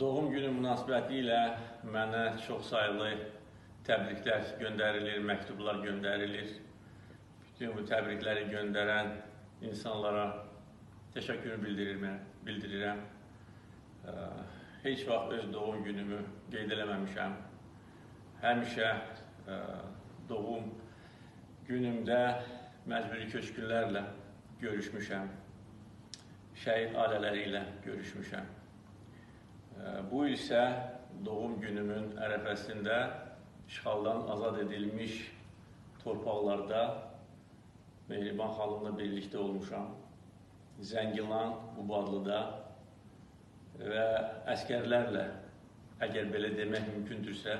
Doğum günü münasibətilə mənə çox sayılı təbriklər göndərilir, məktublar göndərilir. Bütün bu təbrikləri göndərən insanlara təşəkkür bildirirəm. bildirirəm. Heç vaxt öz doğum günümü qeyd eləməmişəm. Həmişə doğum günümdə məcburi köçkünlərlə görüşmüşəm. Şəhid ailələri ilə görüşmüşəm. Bu isə doğum günümün ərəfəsində işğaldan azad edilmiş torpaqlarda Mehriban xanımla birlikdə olmuşam. Zəngilan, Qubadlıda və əskərlərlə, əgər belə demək mümkündürsə,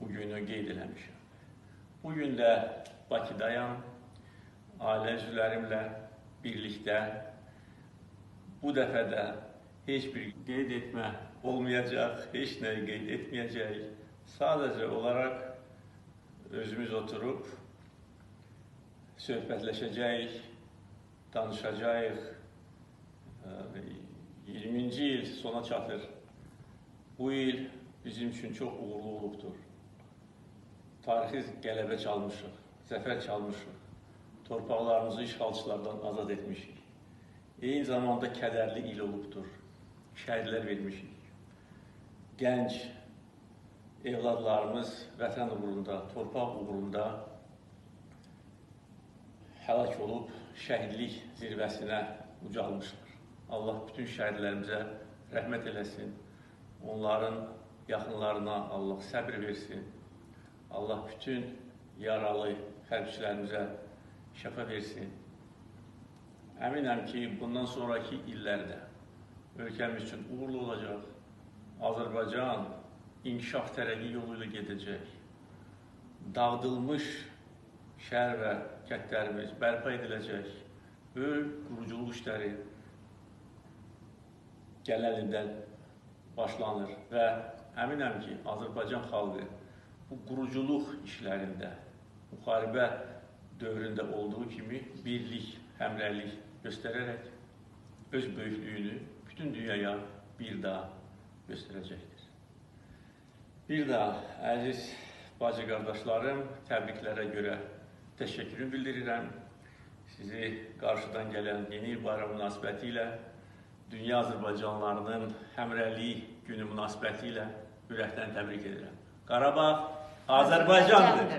bu günü qeyd eləmişəm. Bu gün də Bakıdayam, ailə üzvlərimlə birlikdə bu dəfə də heç bir qeyd etmə olmayacaq, heç nəyi qeyd etməyəcəyik. Sadəcə olaraq özümüz oturub söhbətləşəcəyik, danışacağıq. Ə, 20-ci il sona çatır. Bu il bizim üçün çox uğurlu olubdur. Tarixi qələbə çalmışıq, zəfər çalmışıq. Torpaqlarımızı işğalçılardan azad etmişik. Eyni zamanda kədərli il olubdur. Şəhidlər vermişik. Gənc evladlarımız vətən uğrunda, torpaq uğrunda həlak olub şəhidlik zirvəsinə ucalmışlar. Allah bütün şəhidlərimizə rəhmət eləsin. Onların yaxınlarına Allah səbr versin. Allah bütün yaralı hərbçilərimizə şəfa versin. Əminəm ki, bundan sonraki illərdə ölkəmiz üçün uğurlu olacaq. Azərbaycan inkişaf tərəqqi yolu ilə gedəcək. Dağıdılmış şəhər və kəndlərimiz bərpa ediləcək. Böyük quruculuq işləri gələn ildən başlanır və əminəm ki, Azərbaycan xalqı bu quruculuq işlərində müharibə dövründə olduğu kimi birlik, həmrəylik göstərərək öz böyüklüyünü bütün dünyaya bir daha göstərəcəkdir. Bir daha əziz bacı qardaşlarım, təbriklərə görə təşəkkürümü bildirirəm. Sizi qarşıdan gələn yeni il bayramı münasibəti ilə Dünya Azərbaycanlarının həmrəliyi günü münasibəti ilə ürəkdən təbrik edirəm. Qarabağ Azərbaycandır.